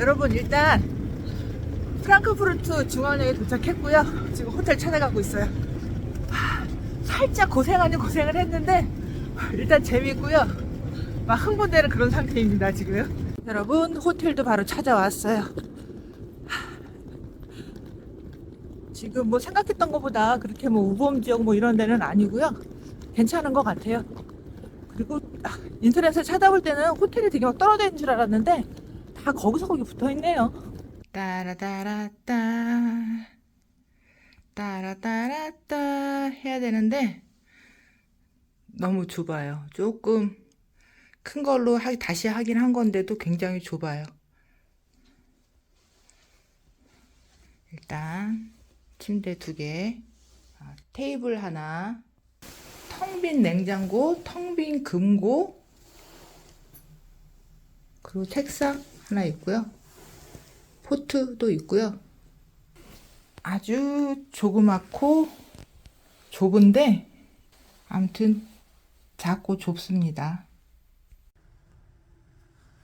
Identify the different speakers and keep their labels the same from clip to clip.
Speaker 1: 여러분 일단 프랑크푸르트 중앙역에 도착했고요. 지금 호텔 찾아가고 있어요. 하, 살짝 고생 아닌 고생을 했는데 일단 재밌고요. 막 흥분되는 그런 상태입니다 지금. 여러분 호텔도 바로 찾아왔어요. 하, 지금 뭐 생각했던 것보다 그렇게 뭐 우범 지역 뭐 이런 데는 아니고요. 괜찮은 것 같아요. 그리고 아, 인터넷에 찾아볼 때는 호텔이 되게 막 떨어져 있는 줄 알았는데 다 거기서 거기 붙어 있네요. 따라따라따 따라따라따 해야 되는데 너무 좁아요. 조금 큰 걸로 하, 다시 하긴 한 건데도 굉장히 좁아요. 일단 침대 두 개, 아, 테이블 하나, 텅 빈 냉장고, 텅 빈 금고, 그리고 책상 하나 있고요. 포트도 있고요. 아주 조그맣고 좁은데 아무튼 작고 좁습니다.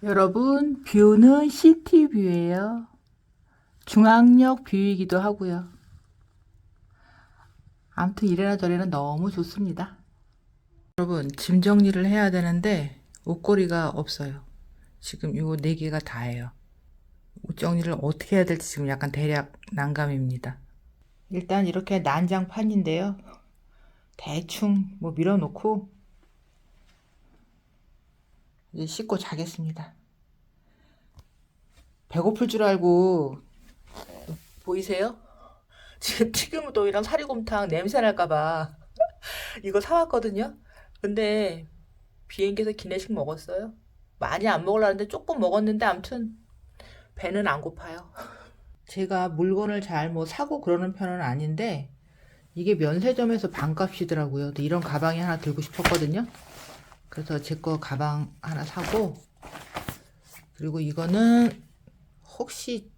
Speaker 1: 여러분 뷰는 시티뷰예요. 중앙역 뷰이기도 하고요. 아무튼 이래나 저래나 너무 좋습니다. 여러분 짐 정리를 해야 되는데 옷걸이가 없어요. 지금 요 네 개가 다예요. 옷 정리를 어떻게 해야 될지 지금 약간 대략 난감입니다. 일단 이렇게 난장판인데요. 대충 뭐 밀어놓고 이제 씻고 자겠습니다. 배고플 줄 알고 보이세요? 지금 튀김우동이랑 사리곰탕 냄새 날까봐 이거 사왔거든요. 근데 비행기에서 기내식 먹었어요. 많이 안 먹으려는데 조금 먹었는데 아무튼 배는 안 고파요. 제가 물건을 잘 뭐 사고 그러는 편은 아닌데 이게 면세점에서 반값이더라고요. 이런 가방이 하나 들고 싶었거든요. 그래서 제 거 가방 하나 사고 그리고 이거는 혹시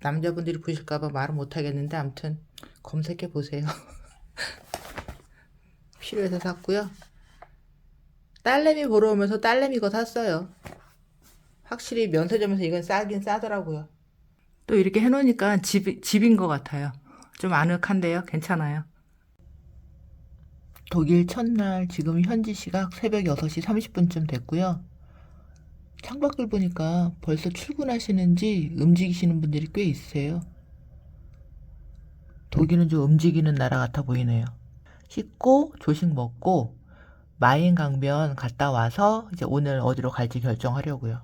Speaker 1: 남자분들이 보실까봐 말은 못하겠는데 아무튼 검색해 보세요. 필요해서 샀고요. 딸내미 보러 오면서 딸내미 거 샀어요. 확실히 면세점에서 이건 싸긴 싸더라고요. 또 이렇게 해놓으니까 집, 집인 것 같아요. 좀 아늑한데요. 괜찮아요. 독일 첫날 지금 현지 시각 새벽 6시 30분쯤 됐고요. 창밖을 보니까 벌써 출근하시는지 움직이시는 분들이 꽤 있으세요. 독일은 좀 움직이는 나라 같아 보이네요. 씻고 조식 먹고 마인 강변 갔다 와서 이제 오늘 어디로 갈지 결정하려고요.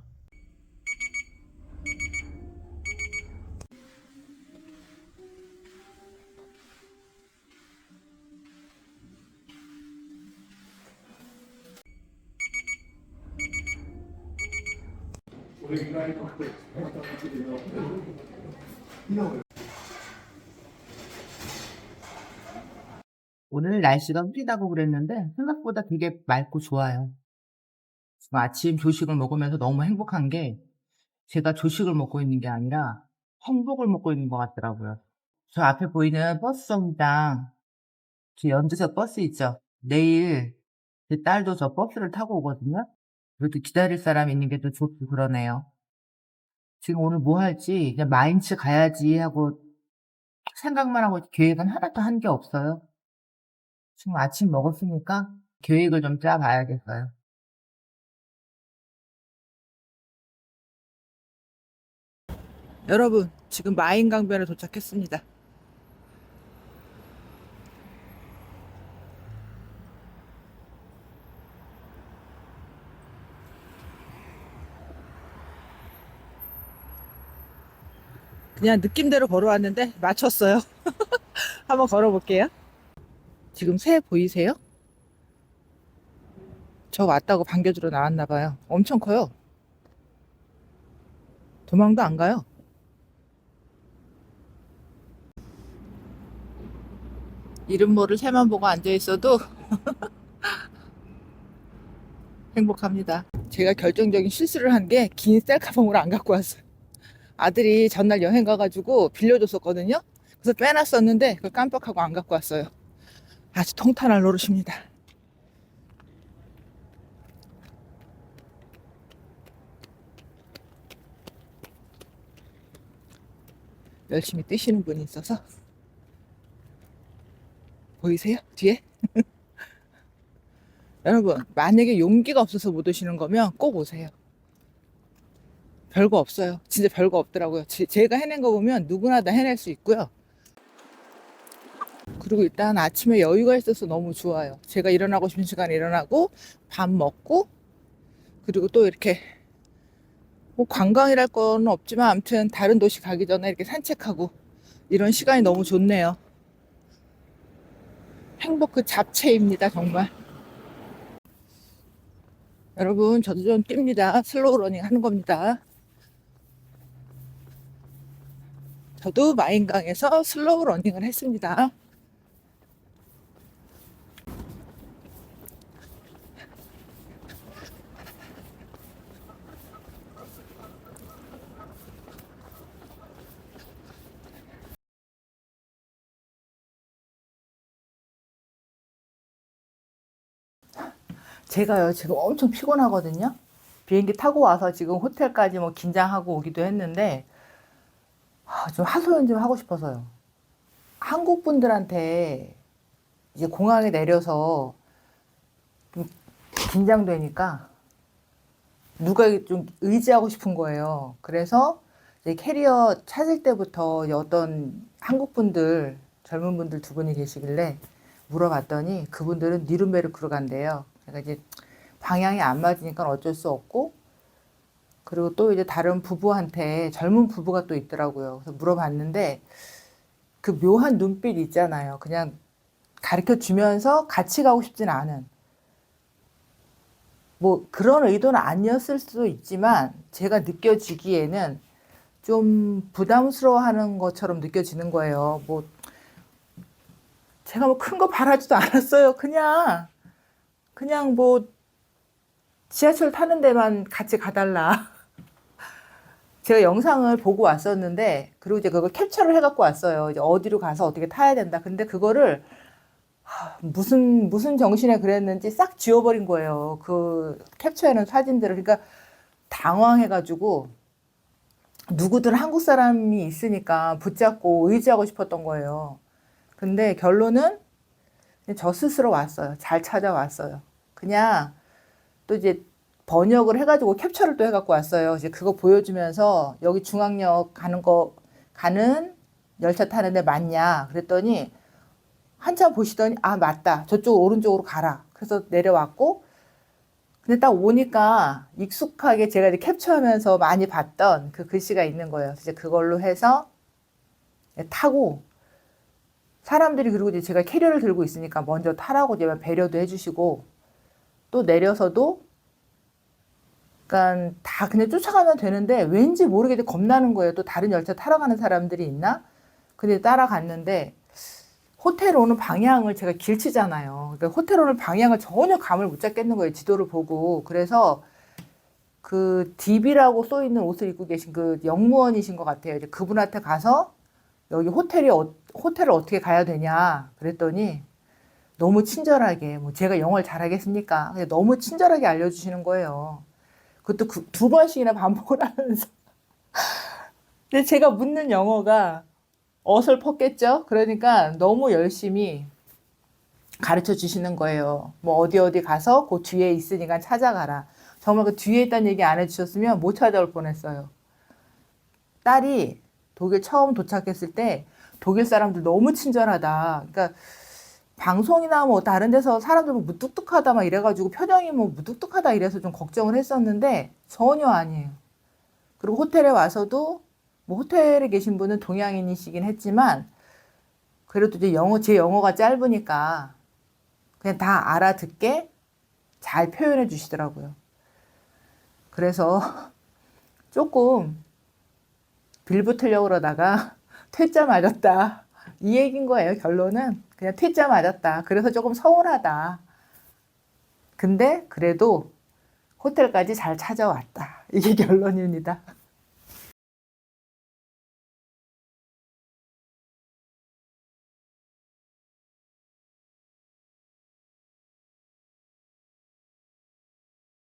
Speaker 1: 오늘 날씨가 흐리다고 그랬는데 생각보다 되게 맑고 좋아요. 지금 아침 조식을 먹으면서 너무 행복한 게 제가 조식을 먹고 있는 게 아니라 행복을 먹고 있는 것 같더라고요. 저 앞에 보이는 버스 정류장 제 연두색 버스 있죠? 내일 제 딸도 저 버스를 타고 오거든요? 그래도 기다릴 사람 있는 게 또 좋고 그러네요. 지금 오늘 뭐 할지, 그냥 마인츠 가야지 하고 생각만 하고 계획은 하나도 한 게 없어요. 지금 아침 먹었으니까 계획을 좀 짜봐야겠어요. 여러분, 지금 마인강변에 도착했습니다. 그냥 느낌대로 걸어왔는데 맞췄어요. 한번 걸어볼게요. 지금 새 보이세요? 저 왔다고 반겨주러 나왔나 봐요. 엄청 커요. 도망도 안 가요. 이름 모를 새만 보고 앉아 있어도 행복합니다. 제가 결정적인 실수를 한 게 긴 셀카봉을 안 갖고 왔어요. 아들이 전날 여행 가가지고 빌려줬었거든요. 그래서 빼놨었는데 그걸 깜빡하고 안 갖고 왔어요. 아주 통탄할 노릇입니다. 열심히 뛰시는 분이 있어서 보이세요? 뒤에? 여러분 만약에 용기가 없어서 못 오시는 거면 꼭 오세요. 별거 없어요. 진짜 별거 없더라고요. 제, 제가 해낸 거 보면 누구나 다 해낼 수 있고요. 그리고 일단 아침에 여유가 있어서 너무 좋아요. 제가 일어나고 싶은 시간에 일어나고 밥 먹고 그리고 또 이렇게 뭐 관광이랄 건 없지만 아무튼 다른 도시 가기 전에 이렇게 산책하고 이런 시간이 너무 좋네요. 행복 그 잡채입니다, 정말. 여러분, 저도 좀 뜁니다. 슬로우 러닝 하는 겁니다. 저도 마인강에서 슬로우 러닝을 했습니다. 제가요, 지금 엄청 피곤하거든요. 비행기 타고 와서 지금 호텔까지 뭐 긴장하고 오기도 했는데, 아, 좀 하소연 좀 하고 싶어서요. 한국 분들한테 이제 공항에 내려서 좀 긴장되니까 누가 좀 의지하고 싶은 거예요. 그래서 캐리어 찾을 때부터 어떤 한국 분들, 젊은 분들 두 분이 계시길래 물어봤더니 그분들은 니른베르크로 간대요. 제가 이제 방향이 안 맞으니까 어쩔 수 없고 그리고 또 이제 다른 부부한테 젊은 부부가 또 있더라고요. 그래서 물어봤는데 그 묘한 눈빛 있잖아요. 그냥 가르쳐 주면서 같이 가고 싶진 않은 뭐 그런 의도는 아니었을 수도 있지만 제가 느껴지기에는 좀 부담스러워하는 것처럼 느껴지는 거예요. 뭐 제가 뭐 큰 거 바라지도 않았어요. 그냥 그냥 뭐 지하철 타는 데만 같이 가달라. 제가 영상을 보고 왔었는데, 그리고 이제 그걸 캡처를 해갖고 왔어요. 이제 어디로 가서 어떻게 타야 된다. 근데 그거를 하, 무슨 무슨 정신에 그랬는지 싹 지워버린 거예요. 그 캡처해놓은 사진들을 그러니까 당황해가지고 누구든 한국 사람이 있으니까 붙잡고 의지하고 싶었던 거예요. 근데 결론은 저 스스로 왔어요. 잘 찾아왔어요. 그냥 또 이제 번역을 해가지고 캡처를 또 해갖고 왔어요. 이제 그거 보여주면서 여기 중앙역 가는 거 가는 열차 타는데 맞냐? 그랬더니 한참 보시더니 아 맞다. 저쪽 오른쪽으로 가라. 그래서 내려왔고 근데 딱 오니까 익숙하게 제가 이제 캡처하면서 많이 봤던 그 글씨가 있는 거예요. 이제 그걸로 해서 타고 사람들이 그리고 이제 제가 캐리어를 들고 있으니까 먼저 타라고 이제 배려도 해주시고 또 내려서도 그러니까 다 그냥 쫓아가면 되는데 왠지 모르게 겁나는 거예요. 또 다른 열차 타러 가는 사람들이 있나? 근데 따라갔는데 호텔 오는 방향을 제가 길치잖아요. 그러니까 호텔 오는 방향을 전혀 감을 못 잡겠는 거예요. 지도를 보고. 그래서 그 DB라고 써 있는 옷을 입고 계신 그 영무원이신 것 같아요. 이제 그분한테 가서 여기 호텔이 어, 호텔을 어떻게 가야 되냐 그랬더니 너무 친절하게 뭐 제가 영어를 잘하겠습니까? 근데 너무 친절하게 알려주시는 거예요. 그것도 그- 두 번씩이나 반복을 하면서. 근데 제가 묻는 영어가 어설펐겠죠? 그러니까 너무 열심히 가르쳐 주시는 거예요. 뭐 어디 어디 가서 그 뒤에 있으니까 찾아가라. 정말 그 뒤에 있다는 얘기 안 해주셨으면 못 찾아올 뻔했어요. 딸이 독일 처음 도착했을 때 독일 사람들 너무 친절하다. 그러니까 방송이나 뭐 다른 데서 사람들 뭐 무뚝뚝하다 막 이래가지고 표정이 뭐 무뚝뚝하다 이래서 좀 걱정을 했었는데 전혀 아니에요. 그리고 호텔에 와서도 뭐 호텔에 계신 분은 동양인이시긴 했지만 그래도 이제 영어 제 영어가 짧으니까 그냥 다 알아듣게 잘 표현해 주시더라고요. 그래서 조금 빌붙으려고 그러다가 퇴짜 맞았다. 이 얘기인 거예요. 결론은 그냥 퇴짜 맞았다. 그래서 조금 서운하다. 근데 그래도 호텔까지 잘 찾아왔다. 이게 결론입니다.